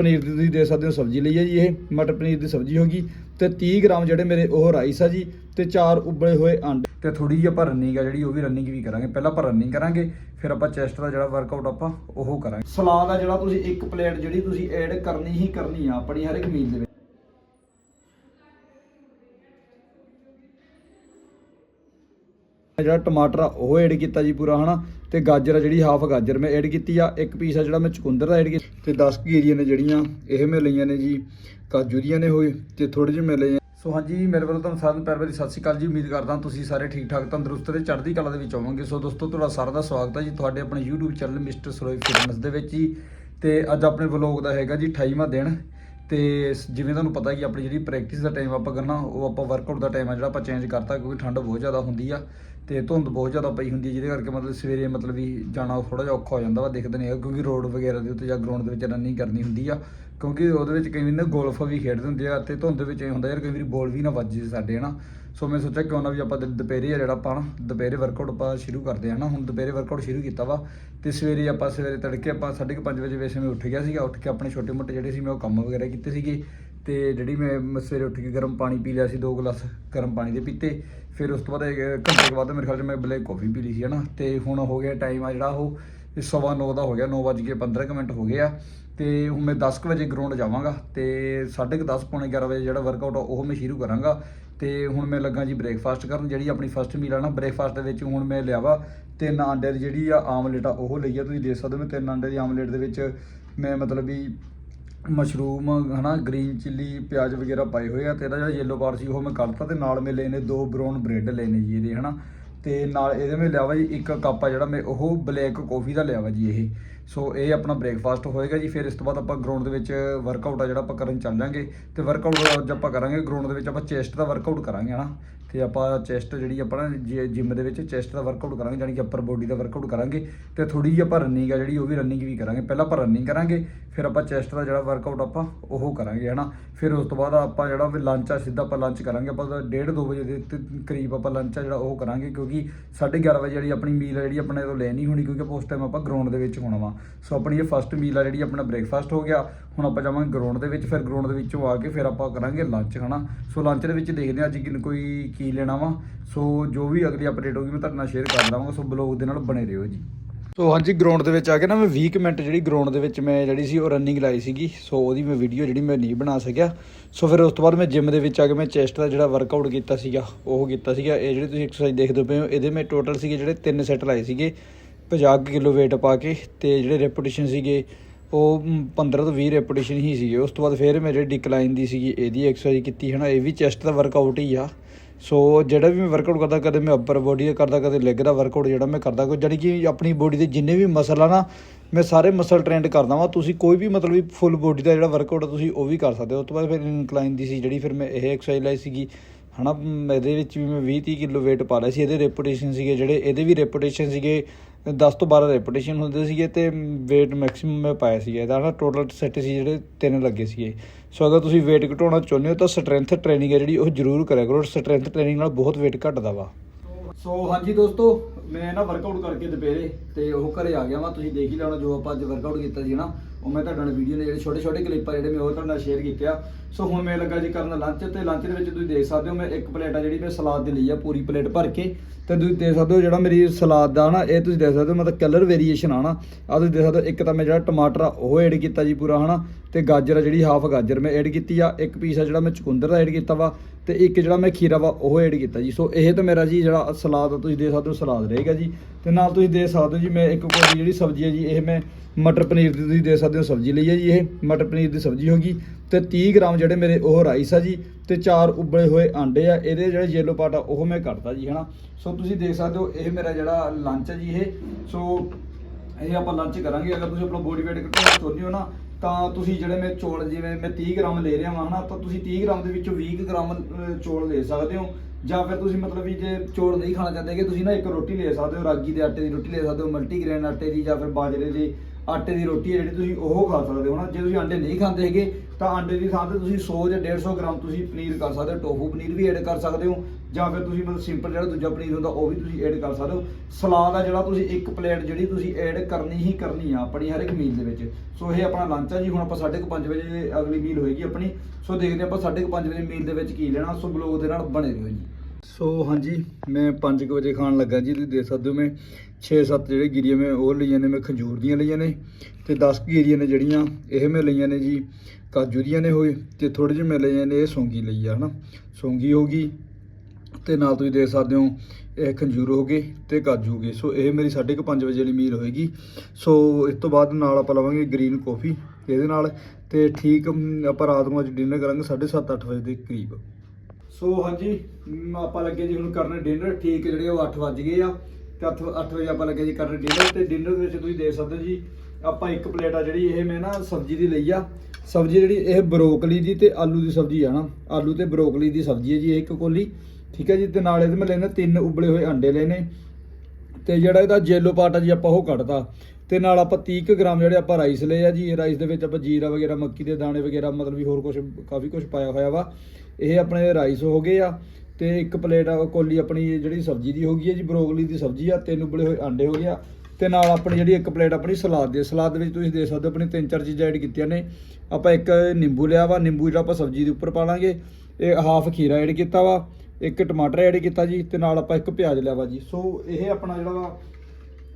ਪਨੀਰ ਦੀ ਤੁਸੀਂ ਦੇ ਸਕਦੇ ਹੋ ਸਬਜ਼ੀ ਲਈ ਹੈ ਜੀ ਇਹ ਮਟਰ ਪਨੀਰ ਦੀ ਸਬਜ਼ੀ ਹੋਗੀ ਤੇ 30 ਗ੍ਰਾਮ ਜਿਹੜੇ ਮੇਰੇ ਉਹ ਰਾਈਸ ਆ ਜੀ ਤੇ ਚਾਰ ਉਬਲੇ ਹੋਏ ਆਂਡੇ ਤੇ ਥੋੜੀ ਜਿਹੀ ਆਪਾਂ ਰਨਿੰਗ ਆ ਜਿਹੜੀ ਉਹ ਵੀ ਰਨਿੰਗ ਵੀ ਕਰਾਂਗੇ। ਪਹਿਲਾਂ ਆਪਾਂ ਰਨਿੰਗ ਕਰਾਂਗੇ ਫਿਰ ਆਪਾਂ ਚੈਸਟ ਦਾ ਜਿਹੜਾ ਵਰਕਆਊਟ ਆਪਾਂ ਉਹ ਕਰਾਂਗੇ। ਸਲਾਦ ਆ ਜਿਹੜਾ ਤੁਸੀਂ ਇੱਕ ਪਲੇਟ ਜਿਹੜੀ ਤੁਸੀਂ ਐਡ ਕਰਨੀ ਹੀ ਕਰਨੀ ਆ ਆਪਣੀ ਹਰ ਇੱਕ ਮੀਲ ਦੇ ਵਿੱਚ। ਜਿਹੜਾ ਟਮਾਟਰ ਆ, ਉਹ ਐਡ ਕੀਤਾ ਜੀ ਪੂਰਾ, ਹਨਾ? ਤੇ ਗਾਜਰ ਆ ਜਿਹੜੀ ਹਾਫ ਗਾਜਰ ਮੈਂ ਐਡ ਕੀਤੀ ਆ, ਇੱਕ ਪੀਸ ਆ ਜਿਹੜਾ ਮੈਂ ਚੁਕੰਦਰ ਦਾ ਐਡ ਕੀਤਾ। ਤੇ 10 ਕੀਰੀਆਂ ਨੇ ਜਿਹੜੀਆਂ, ਇਹ ਮੈਂ ਲਈਆਂ ਨੇ ਜੀ, ਕਾਜੂ ਦੀਆਂ ਨੇ ਹੋਏ, ਤੇ ਥੋੜੇ ਜਿਹੇ ਮੈਂ ਲਏ ਸੋ ਹਾਂਜੀ, ਮੇਰੇ ਵੱਲੋਂ ਤੁਹਾਨੂੰ ਸਾਰਿਆਂ ਨੂੰ ਪਿਆਰ ਭਰੀ ਸਤਿ ਸ਼੍ਰੀ ਅਕਾਲ ਜੀ, ਉਮੀਦ ਕਰਦਾ ਤੁਸੀਂ ਸਾਰੇ ਠੀਕ ਠਾਕ, ਤੰਦਰੁਸਤ ਤੇ ਚੜ੍ਹਦੀ ਕਲਾ ਦੇ ਵਿੱਚ ਹੋਵੋਗੇ। ਸੋ ਦੋਸਤੋ, ਤੁਹਾਡਾ ਸਾਰਿਆਂ ਦਾ ਸਵਾਗਤ ਹੈ ਜੀ, ਤੁਹਾਡੇ ਆਪਣੇ YouTube channel mister Saroi fitness ਦੇ ਵਿੱਚ ਜੀ। ਤੇ ਅੱਜ ਆਪਣੇ ਵਲੋਗ ਦਾ ਹੈਗਾ ਜੀ 28ਵਾਂ ਦਿਨ। ਤੇ ਜਿਵੇਂ ਤੁਹਾਨੂੰ ਪਤਾ ਕਿ ਆਪਣੀ ਜਿਹੜੀ ਪ੍ਰੈਕਟਿਸ ਦਾ ਟਾਈਮ ਆਪਾਂ ਕਰਨਾ, ਉਹ ਆਪਾਂ ਵਰਕਆਊਟ ਦਾ ਟਾਈਮ ਆ ਜਿਹੜਾ ਆਪਾਂ ਚੇਂਜ ਕਰਤਾ, ਕਿਉਂਕਿ ਠੰਡ ਬਹੁਤ ਜ਼ਿਆਦਾ ਹੁੰਦੀ ਆ। ਤੇ ਧੁੰਦ ਬਹੁਤ ਜ਼ਿਆਦਾ ਪਈ ਹੁੰਦੀ ਹੈ, ਜਿਹਦੇ ਕਰਕੇ ਮਤਲਬ ਸਵੇਰੇ ਮਤਲਬ ਵੀ ਜਾਣਾ ਥੋੜਾ ਜਿਹਾ ਔਖਾ ਹੋ ਜਾਂਦਾ ਵਾ ਦੇਖਦੇ ਨਹੀਂ ਹੈਗਾ ਕਿਉਂਕਿ ਰੋਡ ਵਗੈਰਾ ਦੇ ਉੱਤੇ ਜਾਂ ਗਰਾਊਂਡ ਦੇ ਵਿੱਚ ਰਨਿੰਗ ਕਰਨੀ ਹੁੰਦੀ ਆ, ਕਿਉਂਕਿ ਉਹਦੇ ਵਿੱਚ ਕਈ ਵਾਰ ਨਾ ਗੋਲਫ ਵੀ ਖੇਡਦੇ ਹੁੰਦੇ ਆ ਤੇ ਧੁੰਦ ਵਿੱਚ ਇਹ ਹੁੰਦਾ ਯਾਰ ਕਈ ਵਾਰੀ ਬੋਲ ਵੀ ਨਾ ਵੱਜੇ ਜੇ ਸਾਡੇ, ਹਨਾ। ਸੋ ਮੈਂ ਸੋਚਿਆ ਕਿਉਂ ਨਾ ਵੀ ਆਪਾਂ ਦੁਪਹਿਰੇ ਆ ਜਿਹੜਾ ਆਪਾਂ ਦੁਪਹਿਰੇ ਵਰਕਆਊਟ ਆਪਾਂ ਸ਼ੁਰੂ ਕਰਦੇ ਹਾਂ ਨਾ ਹੁਣ ਦੁਪਹਿਰੇ ਵਰਕਆਊਟ ਸ਼ੁਰੂ ਕੀਤਾ ਵਾ ਤੇ ਸਵੇਰੇ ਆਪਾਂ ਸਵੇਰੇ ਤੜਕੇ ਆਪਾਂ 5:30 ਵਜੇ ਵੈਸੇ ਮੈਂ ਉੱਠ ਗਿਆ ਸੀਗਾ, ਉੱਠ ਕੇ ਆਪਣੇ ਛੋਟੇ ਮੋਟੇ ਜਿਹੜੇ ਸੀ ਮੈਂ ਉਹ ਕੰਮ ਵਗੈਰਾ ਕੀਤੇ ਸੀਗੇ। ਤੇ ਜਿਹੜੀ ਮੈਂ ਸਵੇਰੇ ਉੱਠ ਕੇ ਗਰਮ ਪਾਣੀ ਪੀ ਲਿਆ ਸੀ, ਦੋ ਗਲਾਸ ਗਰਮ ਪਾਣੀ ਦੇ ਪੀਤੇ। ਫਿਰ ਉਸ ਤੋਂ ਬਾਅਦ ਘੰਟੇ ਕੁ ਬਾਅਦ ਮੇਰੇ ਖਿਆਲ 'ਚ ਮੈਂ ਬਲੈਕ ਕਾਫੀ ਪੀ ਲਈ ਸੀ, ਹਨਾ? ਤੇ ਹੁਣ ਹੋ ਗਿਆ ਟਾਈਮ ਆ ਜਿਹੜਾ ਉਹ ਸਵਾ ਨੌ ਦਾ ਹੋ ਗਿਆ 9:15 ਮਿੰਟ ਹੋ ਗਏ ਆ। ਤੇ ਹੁਣ ਮੈਂ 10 ਕੁ ਵਜੇ ਗਰਾਊਂਡ ਜਾਵਾਂਗਾ ਤੇ 10:30 ਪੌਣੇ 11 ਵਜੇ ਜਿਹੜਾ ਵਰਕਆਊਟ ਆ, ਉਹ ਮੈਂ ਸ਼ੁਰੂ ਕਰਾਂਗਾ। ਤੇ ਹੁਣ ਮੈਂ ਲੱਗਾ ਜੀ ਬ੍ਰੇਕਫਾਸਟ ਕਰਨ, ਜਿਹੜੀ ਆਪਣੀ ਫਸਟ ਮੀਲ ਆ ਨਾ ਬ੍ਰੇਕਫਾਸਟ ਦੇ ਵਿੱਚ ਹੁਣ ਮੈਂ ਲਿਆ ਵਾ ਤਿੰਨ ਆਂਡੇ ਦੀ ਜਿਹੜੀ ਆ ਆਮਲੇਟ ਆ, ਉਹ ਲਈ ਆ, ਤੁਸੀਂ ਦੇਖ ਸਕਦੇ ਹੋ ਮੈਂ ਤਿੰਨ ਆਂਡੇ ਦੀ ਆਮਲੇਟ ਦੇ ਵਿੱਚ ਮੈਂ ਮਤਲਬ ਵੀ ਮਸ਼ਰੂਮ, ਹਨਾ, ਗ੍ਰੀਨ ਚਿੱਲੀ, ਪਿਆਜ਼ ਵਗੈਰਾ ਪਾਏ ਹੋਏ ਆ ਤੇ ਇਹਦਾ ਜਿਹੜਾ ਯੈਲੋ ਪਾਰਟ ਸੀ ਉਹ ਮੈਂ ਕੱਢਤਾ ਤੇ ਨਾਲ ਮੈਂ ਲਏ ਨੇ ਦੋ ਬ੍ਰਾਊਨ ਬ੍ਰੈਡ ਲਏ ਨੇ ਜੀ ਇਹਦੇ, ਹਨਾ। ਤੇ ਨਾਲ ਇਹਦੇ ਮੈਂ ਲਿਆ ਵਾ ਜੀ ਇੱਕ ਕੱਪ ਆ ਜਿਹੜਾ ਮੈਂ, ਉਹ ਬਲੈਕ ਕਾਫੀ ਦਾ ਲਿਆ ਵਾ ਜੀ ਇਹ। ਸੋ ਇਹ ਆਪਣਾ ਬ੍ਰੇਕਫਾਸਟ ਹੋਏਗਾ ਜੀ, ਫਿਰ ਇਸ ਤੋਂ ਬਾਅਦ ਆਪਾਂ ਗਰਾਊਂਡ ਦੇ ਵਿੱਚ ਵਰਕਆਊਟ ਆ ਜਿਹੜਾ ਆਪਾਂ ਕਰਨ ਚੱਲ ਜਾਾਂਗੇ। ਤੇ ਵਰਕਆਊਟ ਅੱਜ ਆਪਾਂ ਕਰਾਂਗੇ ਗਰਾਊਂਡ ਦੇ ਵਿੱਚ ਆਪਾਂ ਚੈਸਟ ਦਾ ਵਰਕਆਊਟ ਕਰਾਂਗੇ, ਹਨਾ। ਤੇ ਆਪਾਂ ਚੈਸਟ ਜਿਹੜੀ ਆਪਣਾ ਜਿਮ ਦੇ ਵਿੱਚ ਚੈਸਟ ਦਾ ਵਰਕਆਊਟ ਕਰਾਂਗੇ ਯਾਨੀ ਕਿ ਅਪਰ ਬੋਡੀ ਦਾ ਵਰਕਆਊਟ ਕਰਾਂਗੇ। ਤੇ ਥੋੜੀ ਜਿਹੀ ਆਪਾਂ ਰਨਿੰਗ ਆ ਜਿਹੜੀ, ਉਹ ਵੀ ਰਨਿੰਗ ਵੀ ਕਰਾਂਗੇ। ਪਹਿਲਾਂ ਆਪਾਂ ਰਨਿੰਗ ਕਰਾਂਗੇ, ਫਿਰ ਆਪਾਂ ਚੈਸਟ ਦਾ ਜਿਹੜਾ ਵਰਕਆਊਟ ਆਪਾਂ ਉਹ ਕਰਾਂਗੇ, ਹਨਾ। ਫਿਰ ਉਸ ਤੋਂ ਬਾਅਦ ਆਪਾਂ ਜਿਹੜਾ ਵੀ ਲੰਚ ਆ, ਸਿੱਧਾ ਆਪਾਂ ਲੰਚ ਕਰਾਂਗੇ। ਆਪਾਂ 1:30 2 ਵਜੇ ਦੇ ਕਰੀਬ ਆਪਾਂ ਲੰਚ ਆ ਜਿਹੜਾ ਉਹ ਕਰਾਂਗੇ, ਕਿਉਂਕਿ 11:30 ਵਜੇ ਜਿਹੜੀ ਆਪਣੀ ਮੀਲ ਆ ਜਿਹੜੀ ਆਪਣੇ ਤੋਂ ਲੈਣੀ ਹੋਣੀ, ਕਿਉਂਕਿ ਉਸ ਟਾਈਮ ਆਪਾਂ ਗਰਾਊਂਡ ਦੇ ਵਿੱਚ ਹੋਣਾ ਵਾ। ਸੋ ਆਪਣੀ ਇਹ ਫਸਟ ਮੀਲ ਆ ਜਿਹੜੀ ਆਪਣਾ ਬ੍ਰੇਕਫਾਸਟ ਹੋ ਗਿਆ। ਹੁਣ ਆਪਾਂ ਜਾਵਾਂਗੇ ਗਰਾਊਂਡ ਦੇ ਵਿੱਚ, ਫਿਰ ਗਰਾਊਂਡ ਦੇ ਵਿੱਚੋਂ ਆ ਕੇ ਫਿਰ ਆਪਾਂ ਕਰਾਂਗੇ ਲੰਚ ਹਨਾ? ਸੋ ਲੰਚ ਦੇ ਵਿੱਚ ਦੇਖਦੇ ਹਾਂ ਅੱਜ ਕਿ ਕੋਈ ਕੀ ਲੈਣਾ ਵਾ। ਸੋ ਜੋ ਵੀ ਅਗਲੀ ਅਪਡੇਟ ਹੋਗੀ ਮੈਂ ਤੁਹਾਡੇ ਨਾਲ ਸ਼ੇਅਰ ਕਰ ਲਵਾਂਗਾ। ਸੋ ਬਲੌਗ ਦੇ ਨਾਲ ਬਣੇ ਰਹੋ ਜੀ। ਸੋ ਹਾਂਜੀ ਗਰਾਊਂਡ ਦੇ ਵਿੱਚ ਆ ਕੇ ਨਾ ਮੈਂ 20 ਕੁ ਮਿੰਟ ਜਿਹੜੀ ਗਰਾਊਂਡ ਦੇ ਵਿੱਚ ਮੈਂ ਜਿਹੜੀ ਸੀ ਉਹ ਰਨਿੰਗ ਲਾਈ ਸੀਗੀ। ਸੋ ਉਹਦੀ ਮੈਂ ਵੀਡੀਓ ਜਿਹੜੀ ਮੈਂ ਨਹੀਂ ਬਣਾ ਸਕਿਆ। ਸੋ ਫਿਰ ਉਸ ਤੋਂ ਬਾਅਦ ਮੈਂ ਜਿਮ ਦੇ ਵਿੱਚ ਆ ਕੇ ਮੈਂ ਚੈਸਟ ਦਾ ਜਿਹੜਾ ਵਰਕਆਊਟ ਕੀਤਾ ਸੀਗਾ, ਉਹ ਕੀਤਾ ਸੀਗਾ। ਇਹ ਜਿਹੜੀ ਤੁਸੀਂ ਐਕਸਰਸਾਈਜ਼ ਦੇਖਦੇ ਪਏ ਹੋ, ਇਹਦੇ ਮੈਂ ਟੋਟਲ ਸੀਗੇ ਜਿਹੜੇ ਤਿੰਨ ਸੈੱਟ ਲਾਏ ਸੀਗੇ। 50 ਕਿਲੋ weight ਪਾ ਕੇ ਤੇ ਜਿਹੜੇ ਰੈਪੀਟੀਸ਼ਨ ਸੀਗੇ ਉਹ ਮ, 15 ਤੋਂ 20 ਰੈਪੀਟੀਸ਼ਨ ਹੀ ਸੀਗੇ। ਉਸ ਤੋਂ ਬਾਅਦ ਫਿਰ ਮੇਰੇ ਜਿਹੜੀ ਡਿਕਲਾਈਨ ਦੀ ਸੀਗੀ ਇਹਦੀ ਐਕਸਰਸਾਈਜ਼ ਕੀਤੀ ਹਨਾ। ਇਹ ਵੀ ਚੈਸਟ ਦਾ ਵਰਕਆਊਟ ਹੀ ਆ। ਸੋ ਜਿਹੜਾ ਵੀ ਮੈਂ ਵਰਕਆਊਟ ਕਰਦਾ ਕਦੇ ਮੈਂ ਅੱਪਰ ਬੋਡੀ ਦਾ ਕਰਦਾ ਕਦੇ ਲੈਗ ਦਾ ਵਰਕਆਊਟ ਜਿਹੜਾ ਮੈਂ ਕਰਦਾ ਕੋਈ ਜਾਨੀ ਕਿ ਆਪਣੀ ਬੋਡੀ ਦੇ ਜਿੰਨੇ ਵੀ ਮਸਲ ਆ ਨਾ ਮੈਂ ਸਾਰੇ ਮਸਲ ਟ੍ਰੇਨਡ ਕਰਦਾ ਵਾਂ। ਤੁਸੀਂ ਕੋਈ ਵੀ ਮਤਲਬ ਵੀ ਫੁੱਲ ਬੋਡੀ ਦਾ ਜਿਹੜਾ ਵਰਕਆਊਟ ਆ ਤੁਸੀਂ ਉਹ ਵੀ ਕਰ ਸਕਦੇ ਹੋ। ਉਸ ਤੋਂ ਬਾਅਦ ਫਿਰ ਇਨਕਲਾਈਨ ਦੀ ਸੀ ਜਿਹੜੀ ਫਿਰ ਮੈਂ ਇਹ ਐਕਸਰਸਾਈਜ਼ ਲਈ ਸੀਗੀ। ਹਨਾ ਮ, ਇਹਦੇ ਵਿੱਚ ਵੀ ਮੈਂ 20 30 ਕਿਲੋ weight ਪਾ ਲਿਆ ਸੀ। ਇਹਦੇ ਰੈਪੂਟੇਸ਼ਨ ਸੀਗੇ ਜਿਹੜੇ ਇਹਦੇ ਵੀ ਰੈਪੂਟੇਸ਼ਨ ਸੀਗੇ 10 ਤੋਂ 12 ਰੈਪੀਟੀਸ਼ਨ ਹੁੰਦੇ ਸੀਗੇ ਤੇ weight ਮੈਕਸਿਮਮ ਮੈਂ ਪਾਇਆ ਸੀਗਾ। ਇਹਦਾ ਨਾ ਟੋਟਲ ਸੈੱਟ ਸੀ ਜਿਹੜੇ ਤਿੰਨ ਲੱਗੇ ਸੀਗੇ। ਸੋ ਅਗਰ ਤੁਸੀਂ weight ਘਟਾਉਣਾ ਚਾਹੁੰਦੇ ਹੋ ਤਾਂ ਸਟਰੈਂਥ ਟ੍ਰੇਨਿੰਗ ਹੈ ਜਿਹੜੀ, ਉਹ ਜ਼ਰੂਰ ਕਰਿਆ ਕਰੋ। ਸਟਰੈਂਥ ਟ੍ਰੇਨਿੰਗ ਨਾਲ ਬਹੁਤ weight ਘਟਦਾ ਵਾ। ਸੋ ਹਾਂਜੀ ਦੋਸਤੋ ਮੈਂ ਨਾ ਵਰਕਆਊਟ ਕਰਕੇ ਦੁਪਹਿਰੇ ਤੇ ਉਹ ਘਰੇ ਆ ਗਿਆ ਵਾ, ਤੁਸੀਂ ਦੇਖ ਹੀ ਲੈਣਾ ਜੋ ਆਪਾਂ ਅੱਜ ਵਰਕਆਊਟ ਕੀਤਾ ਸੀ ਨਾ, ਉਹ ਮੈਂ ਤੁਹਾਡੇ ਨਾਲ ਵੀਡੀਓ ਨੇ ਜਿਹੜੇ ਛੋਟੇ ਛੋਟੇ ਕਲਿੱਪ ਆ ਜਿਹੜੇ ਮੈਂ ਉਹ ਤੁਹਾਡੇ ਨਾਲ ਸ਼ੇਅਰ ਕੀਤੇ ਆ। ਸੋ ਹੁਣ ਮੈਂ ਲੱਗਾ ਜੀ ਕਰਨ ਲੰਚ ਤੇ ਲੰਚ ਦੇ ਵਿੱਚ ਤੁਸੀਂ ਦੇਖ ਸਕਦੇ ਹੋ ਮੈਂ ਇੱਕ ਪਲੇਟ ਆ ਜਿਹੜੀ ਮੈਂ ਸਲਾਦ ਦੀ ਲਈ ਆ, ਪੂਰੀ ਪਲੇਟ ਭਰ ਕੇ। ਤੇ ਤੁਸੀਂ ਦੇਖ ਸਕਦੇ ਹੋ ਜਿਹੜਾ ਮੇਰੀ ਸਲਾਦ ਦਾ ਨਾ, ਇਹ ਤੁਸੀਂ ਦੇਖ ਸਕਦੇ ਹੋ ਮਤਲਬ ਕਲਰ ਵੇਰੀਏਸ਼ਨ ਆ ਨਾ। ਆ ਤੁਸੀਂ ਦੇਖ ਸਕਦੇ ਹੋ ਇੱਕ ਤਾਂ ਮੈਂ ਜਿਹੜਾ ਟਮਾਟਰ ਆ, ਉਹ ਐਡ ਕੀਤਾ ਜੀ ਪੂਰਾ, ਹਨਾ। ਤੇ ਗਾਜਰ ਆ ਜਿਹੜੀ ਹਾਫ ਗਾਜਰ ਮੈਂ ਐਡ ਕੀਤੀ ਆ, ਇੱਕ ਪੀਸ ਆ ਜਿਹੜਾ ਮੈਂ ਚੁਕੰਦਰ ਦਾ ਐਡ ਕੀਤਾ ਵਾ, ਤੇ ਇੱਕ ਜਿਹੜਾ ਮੈਂ ਖੀਰਾ ਵਾ, ਉਹ ਐਡ ਕੀਤਾ ਜੀ। ਸੋ ਇਹ ਤਾਂ ਮੇਰਾ ਜੀ ਜਿਹੜਾ ਸਲਾਦ ਆ, ਤੁਸੀਂ ਦੇਖ ਸਕਦੇ ਹੋ ਸਲਾਦ ਰਹੇਗਾ ਜੀ। ਤੇ ਨਾਲ ਤੁਸੀਂ ਦੇਖ ਸਕਦੇ ਹੋ ਜੀ, ਮੈਂ ਇੱਕ ਕੋਲੀ ਜਿਹੜੀ ਸਬਜ਼ੀ ਹੈ ਜੀ, ਇਹ ਮੈਂ ਮਟਰ ਪਨੀਰ ਦੀ ਤੁਸੀਂ ਦੇਖ ਸਕਦੇ ਹੋ ਸਬਜ਼ੀ ਲਈ ਹੈ ਜੀ, ਇਹ ਮਟਰ ਪਨੀਰ ਦੀ ਸਬਜ਼ੀ ਹੋਗੀ ਤੇ 30 ਗ੍ਰਾਮ ਜਿਹੜੇ ਮੇਰੇ ਉਹ ਰਾਈਸ ਆ ਜੀ, ਤੇ ਚਾਰ ਉਬਲੇ ਹੋਏ ਆਂਡੇ ਆ, ਇਹਦੇ ਜਿਹੜੇ ਯੈਲੋ ਪਾਰਟ ਆ, ਉਹ ਮੈਂ ਕੱਟਦਾ ਜੀ, ਹਨਾ। ਸੋ ਤੁਸੀਂ ਦੇਖ ਸਕਦੇ ਹੋ, ਇਹ ਮੇਰਾ ਜਿਹੜਾ ਲੰਚ ਹੈ ਜੀ ਇਹ। ਸੋ ਇਹ ਆਪਾਂ ਲੰਚ ਕਰਾਂਗੇ, ਅਗਰ ਤੁਸੀਂ ਆਪਣਾ ਬੋਡੀ ਵੇਟ ਘਟਾਉਣਾ ਚਾਹੁੰਦੇ ਹੋ ਨਾ, ਤਾਂ ਤੁਸੀਂ ਜਿਹੜੇ ਮੈਂ ਚੌਲ ਜਿਵੇਂ ਮੈਂ 30 ਗ੍ਰਾਮ ਲੈ ਰਿਹਾ ਹਾਂ ਹਨਾ, ਤਾਂ ਤੁਸੀਂ 30 ਗ੍ਰਾਮ ਦੇ ਵਿੱਚੋਂ 20 ਕੁ ਗ੍ਰਾਮ ਚੌਲ ਲੈ ਸਕਦੇ ਹੋ। ਜਾਂ ਫਿਰ ਤੁਸੀਂ ਮਤਲਬ ਵੀ ਜੇ ਚੌਲ ਨਹੀਂ ਖਾਣਾ ਚਾਹੁੰਦੇ ਕਿ ਤੁਸੀਂ ਨਾ ਇੱਕ ਰੋਟੀ ਲੈ ਸਕਦੇ ਹੋ, ਰਾਗੀ ਦੇ ਆਟੇ ਦੀ ਰੋਟੀ ਲੈ ਸਕਦੇ ਹੋ, ਮਲਟੀਗ੍ਰੇਨ ਆਟੇ ਦੀ ਜਾਂ ਫਿਰ ਬਾਜਰੇ ਦੀ ਆਟੇ ਦੀ ਰੋਟੀ ਹੈ ਜਿਹੜੀ ਤੁਸੀਂ ਉਹ ਖਾ ਸਕਦੇ ਹੋ ਨਾ। ਜੇ ਤੁਸੀਂ ਅੰਡੇ ਨਹੀਂ ਖਾਂਦੇ ਹੈਗੇ, ਤਾਂ ਅੰਡੇ ਦੀ ਥਾਂ ਤੇ ਤੁਸੀਂ 100 ਜਾਂ 150 ਗ੍ਰਾਮ ਤੁਸੀਂ ਪਨੀਰ ਕਰ ਸਕਦੇ ਹੋ, ਟੋਫੂ ਪਨੀਰ ਵੀ ਐਡ ਕਰ ਸਕਦੇ ਹੋ, ਜਾਂ ਫਿਰ ਤੁਸੀਂ ਮਤਲਬ ਸਿੰਪਲ ਜਿਹੜਾ ਦੂਜਾ ਪਨੀਰ ਹੁੰਦਾ, ਉਹ ਵੀ ਤੁਸੀਂ ਐਡ ਕਰ ਸਕਦੇ ਹੋ। ਸਲਾਦ ਆ ਜਿਹੜਾ ਤੁਸੀਂ ਇੱਕ ਪਲੇਟ ਜਿਹੜੀ ਤੁਸੀਂ ਐਡ ਕਰਨੀ ਹੀ ਕਰਨੀ ਆ ਆਪਣੀ ਹਰ ਇੱਕ ਮੀਲ ਦੇ ਵਿੱਚ। ਸੋ ਇਹ ਆਪਣਾ ਲੰਚ ਆ ਜੀ, ਹੁਣ ਆਪਾਂ 5:30 ਵਜੇ ਅਗਲੀ ਮੀਲ ਹੋਏਗੀ ਆਪਣੀ। ਸੋ ਦੇਖਦੇ ਆਪਾਂ 5:30 ਵਜੇ ਮੀਲ ਦੇ ਵਿੱਚ ਕੀ ਲੈਣਾ, ਸੋ ਬਲੌਗ ਦੇ ਨਾਲ ਬਣੇ ਰਹੋ ਜੀ। ਸੋ ਹਾਂਜੀ, ਮੈਂ 5 ਵਜੇ ਖਾਣ ਲੱਗਾ ਜੀ, ਤੁਸੀਂ ਦੇਖ ਸਕਦੇ ਹੋ ਮੈਂ 6-7 ਜਿਹੜੇ ਗਿਰੀਆਂ ਮੈਂ ਉਹ ਲਈਆਂ ਨੇ, ਮੈਂ ਖੰਜੂਰ ਦੀਆਂ ਲਈਆਂ ਨੇ ਤੇ 10 ਗਿਰੀਆਂ ਨੇ ਜਿਹੜੀਆਂ ਇਹ ਮੈਂ ਲਈਆਂ ਨੇ ਜੀ, ਕਾਜੂ ਦੀਆਂ ਨੇ ਹੋਏ ਤੇ ਥੋੜੇ ਜਿਹੇ ਮੈਂ ਲਈਆਂ ਨੇ ਇਹ ਸੌਂਗੀ ਲਈ ਆ, ਹਨਾ। ਸੌਂਗੀ ਹੋ ਗਈ ਤੇ ਨਾਲ ਤੁਸੀਂ ਦੇਖ ਸਕਦੇ ਹੋ ਇਹ ਖੰਜੂਰ ਹੋ ਗਏ ਤੇ ਕਾਜੂ ਹੋ ਗਏ। ਸੋ ਇਹ ਮੇਰੀ 5:30 ਵਜੇ ਵਾਲੀ ਮੀਲ ਹੋਏਗੀ। ਸੋ ਇਸ ਤੋਂ ਬਾਅਦ ਨਾਲ ਆਪਾਂ ਲਵਾਂਗੇ ਗ੍ਰੀਨ ਕਾਫੀ ਇਹਦੇ ਨਾਲ ਤੇ ਠੀਕ, ਆਪਾਂ ਰਾਤ ਨੂੰ ਅੱਜ ਡਿਨਰ ਕਰਾਂਗੇ 7:30 8 ਵਜੇ ਦੇ ਕਰੀਬ। ਸੋ ਹਾਂਜੀ ਮ, ਆਪਾਂ ਲੱਗੇ ਜੀ ਹੁਣ ਕਰਨ ਡਿਨਰ ਠੀਕ ਜਿਹੜੇ ਉਹ 8 ਵੱਜ ਗਏ ਆ ਤੇ 8 ਅੱਠ ਵਜੇ ਆਪਾਂ ਲੱਗੇ ਜੀ ਕਰਨ ਡਿਨਰ ਤੇ ਡਿਨਰ ਦੇ ਵਿੱਚ ਤੁਸੀਂ ਦੇਖ ਸਕਦੇ ਹੋ ਜੀ ਆਪਾਂ ਇੱਕ ਪਲੇਟ ਆ ਜਿਹੜੀ ਇਹ ਮੈਂ ਨਾ ਸਬਜ਼ੀ ਦੀ ਲਈ ਆ ਸਬਜ਼ੀ ਜਿਹੜੀ ਇਹ ਬਰੋਕਲੀ ਦੀ ਤੇ ਆਲੂ ਦੀ ਸਬਜ਼ੀ ਆ ਨਾ ਆਲੂ ਤੇ ਬਰੋਕਲੀ ਦੀ ਸਬਜ਼ੀ ਹੈ ਜੀ ਇਹ ਇੱਕ ਕੋਲੀ ਠੀਕ ਹੈ ਜੀ ਤੇ ਨਾਲ ਇਹਦੇ ਮੈਂ ਲੈਣੇ ਤਿੰਨ ਉਬਲੇ ਹੋਏ ਅੰਡੇ ਲੈਣੇ ਤੇ ਜਿਹੜਾ ਇਹਦਾ ਜੈਲੋ ਪਾਰਟ ਆ ਜੀ ਆਪਾਂ ਉਹ ਕੱਢਤਾ ਤੇ ਨਾਲ ਆਪਾਂ 30 ਕੁ ਗ੍ਰਾਮ ਜਿਹੜੇ ਆਪਾਂ ਰਾਈਸ ਲਏ ਆ ਜੀ ਰਾਈਸ ਦੇ ਵਿੱਚ ਆਪਾਂ ਜੀਰਾ ਵਗੈਰਾ ਮੱਕੀ ਦੇ ਦਾਣੇ ਵਗੈਰਾ ਮਤਲਬ ਵੀ ਹੋਰ ਕੁਝ ਕਾਫੀ ਕੁਝ ਪਾਇਆ ਹੋਇਆ ਵਾ ਇਹ ਆਪਣੇ ਰਾਈਸ ਹੋ ਗਏ ਆ ਤੇ ਇੱਕ ਪਲੇਟ ਕੋਲੀ ਆਪਣੀ ਜਿਹੜੀ ਸਬਜ਼ੀ ਦੀ ਹੋ ਗਈ ਹੈ ਜੀ, ਬਰੋਕਲੀ ਦੀ ਸਬਜ਼ੀ ਆ, ਤਿੰਨ ਉਬਲੇ ਹੋਏ ਆਂਡੇ ਹੋ ਗਿਆ ਤੇ ਨਾਲ ਆਪਣੀ ਜਿਹੜੀ ਇੱਕ ਪਲੇਟ ਆਪਣੀ ਸਲਾਦ ਦੀ ਸਲਾਦ ਦੇ ਵਿੱਚ ਤੁਸੀਂ ਦੇਖ ਸਕਦੇ ਹੋ ਆਪਣੀ ਤਿੰਨ ਚਾਰ ਚੀਜ਼ਾਂ ਐਡ ਕੀਤੀਆਂ ਨੇ। ਆਪਾਂ ਇੱਕ ਨਿੰਬੂ ਲਿਆ ਵਾ, ਨਿੰਬੂ ਜਿਹੜਾ ਆਪਾਂ ਸਬਜ਼ੀ ਦੇ ਉੱਪਰ ਪਾ ਲਾਂਗੇ ਇਹ ਹਾਫ ਖੀਰਾ ਐਡ ਕੀਤਾ ਵਾ, ਇੱਕ ਟਮਾਟਰ ਐਡ ਕੀਤਾ ਜੀ ਤੇ ਨਾਲ ਆਪਾਂ ਇੱਕ ਪਿਆਜ਼ ਲਿਆ ਵਾ ਜੀ। ਸੋ ਇਹ ਆਪਣਾ ਜਿਹੜਾ ਵਾ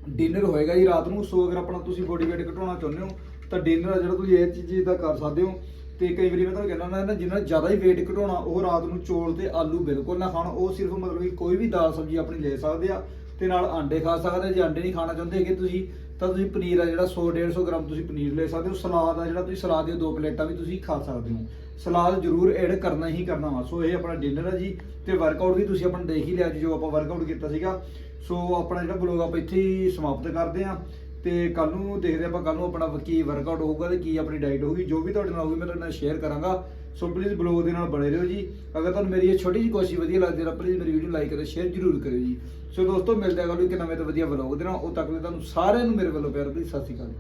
ਡਿਨਰ ਹੋਏਗਾ ਜੀ ਰਾਤ ਨੂੰ। ਸੋ ਅਗਰ ਆਪਣਾ ਤੁਸੀਂ ਬੋਡੀ weight ਘਟਾਉਣਾ ਚਾਹੁੰਦੇ ਹੋ, ਤਾਂ ਡਿਨਰ ਜਿਹੜਾ ਤੁਸੀਂ ਇਹ ਚੀਜ਼ ਦਾ ਕਰ ਸਕਦੇ ਹੋ। ਤੇ ਕਈ ਵਾਰੀ ਮੈਂ ਤੁਹਾਨੂੰ ਕਹਿੰਦਾ ਹੁੰਦਾ ਨਾ ਜਿਹਨਾਂ ਜ਼ਿਆਦਾ ਹੀ weight ਘਟਾਉਣਾ, ਉਹ ਰਾਤ ਨੂੰ ਚੌਲ ਤੇ ਆਲੂ ਬਿਲਕੁਲ ਨਾ ਖਾਣ। ਉਹ ਸਿਰਫ ਮਤਲਬ ਕਿ ਕੋਈ ਵੀ ਦਾਲ ਸਬਜ਼ੀ ਆਪਣੀ ਲੈ ਸਕਦੇ ਆ ਤੇ ਨਾਲ ਆਂਡੇ ਖਾ ਸਕਦੇ ਜੇ ਆਂਡੇ ਨਹੀਂ ਖਾਣਾ ਚਾਹੁੰਦੇ ਹੈਗੇ ਤੁਸੀਂ, ਤਾਂ ਤੁਸੀਂ ਪਨੀਰ ਆ ਜਿਹੜਾ 100 150 ਗ੍ਰਾਮ ਤੁਸੀਂ ਪਨੀਰ ਲੈ ਸਕਦੇ ਹੋ। ਸਲਾਦ ਆ ਜਿਹੜਾ ਤੁਸੀਂ ਸਲਾਦ ਦੀਆਂ ਦੋ ਪਲੇਟਾਂ ਵੀ ਤੁਸੀਂ ਖਾ ਸਕਦੇ ਹੋ। ਸਲਾਦ ਜ਼ਰੂਰ ਐਡ ਕਰਨਾ ਹੀ ਕਰਨਾ ਵਾ। ਸੋ ਇਹ ਆਪਣਾ ਡਿਨਰ ਆ ਜੀ ਤੇ ਵਰਕਆਊਟ ਵੀ ਤੁਸੀਂ ਆਪਣਾ ਦੇਖ ਹੀ ਲਿਆ ਜੀ, ਜੋ ਆਪਾਂ ਵਰਕਆਊਟ ਕੀਤਾ ਸੀਗਾ। ਸੋ ਆਪਣਾ ਜਿਹੜਾ ਬਲੌਗ ਆਪਾਂ ਇੱਥੇ ਹੀ ਸਮਾਪਤ ਕਰਦੇ ਹਾਂ। ਤੇ ਕੱਲ ਨੂੰ ਦੇਖਦੇ ਆਪਾਂ ਕੱਲ ਨੂੰ ਆਪਣਾ ਕੀ ਵਰਕਆਊਟ ਹੋਊਗਾ ਤੇ ਕੀ ਆਪਣੀ ਡਾਈਟ ਹੋਊਗੀ, ਜੋ ਵੀ ਤੁਹਾਡੇ ਨਾਲ ਹੋਊਗੀ ਮੈਂ ਤੁਹਾਡੇ ਨਾਲ ਸ਼ੇਅਰ ਕਰਾਂਗਾ। ਸੋ ਪਲੀਜ਼ ਬਲੌਗ ਦੇ ਨਾਲ ਬਣੇ ਰਹੋ ਜੀ। ਅਗਰ ਤੁਹਾਨੂੰ ਮੇਰੀ ਇਹ ਛੋਟੀ ਜਿਹੀ ਕੋਸ਼ਿਸ਼ ਵਧੀਆ ਲੱਗਦੀ ਹੈ ਤਾਂ ਪਲੀਜ਼ ਮੇਰੀ ਵੀਡੀਓ ਲਾਈਕ ਅਤੇ ਸ਼ੇਅਰ ਜ਼ਰੂਰ ਕਰਿਓ ਜੀ। ਸੋ ਦੋਸਤੋ, ਮਿਲਦੇ ਆ ਕੱਲ ਨੂੰ ਇੱਕ ਨਵੇਂ ਤੇ ਵਧੀਆ ਬਲੌਗ ਦੇ ਨਾਲ। ਉਹ ਤੱਕ ਲਈ ਤੁਹਾਨੂੰ ਸਾਰਿਆਂ ਨੂੰ ਮੇਰੇ ਵੱਲੋਂ ਪਿਆਰ ਭਰੀ ਸਤਿ ਸ਼੍ਰੀ ਅਕਾਲ।